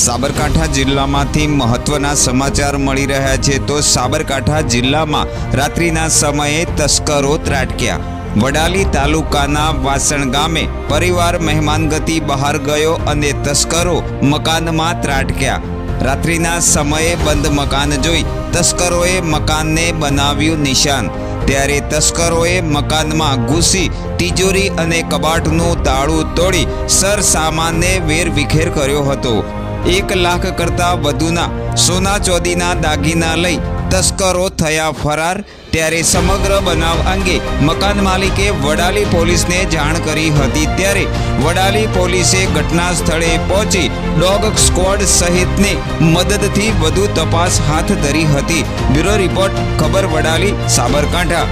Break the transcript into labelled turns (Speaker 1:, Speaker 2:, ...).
Speaker 1: સાબરકાંઠા જિલ્લામાંથી મહત્વના સમાચાર મળી રહ્યા છે તો સાબરકાંઠા જિલ્લામાં રાત્રિના સમયે તસ્કરો ત્રાટક્યા. વડાલી તાલુકાના વાસણ ગામે પરિવાર મહેમાનગતિ બહાર ગયો અને તસ્કરો મકાનમાં ત્રાટક્યા. રાત્રિના સમયે બંધ મકાન જોઈ તસ્કરોએ મકાનને બનાવ્યું નિશાન. ત્યારે તસ્કરોએ મકાનમાં ઘૂસી તિજોરી અને કબાટનું તાળું તોડી સર સામાનને વેરવિખેર કર્યો હતો. એક લાખ કરતાં વધુના સોના ચોદીના દાગીના લઈ તસ્કરો થયા ફરાર. ત્યારે સમગ્ર બનાવ અંગે મકાન માલિકે વડાલી પોલીસને જાણ કરી હતી. ત્યારે વડાલી પોલીસે ઘટના સ્થળે પહોંચી ડોગ સ્ક્વોડ સહિતની મદદથી વધુ તપાસ હાથ ધરી હતી. બ્યુરો રિપોર્ટ, ખબર વડાલી, સાબરકાંઠા.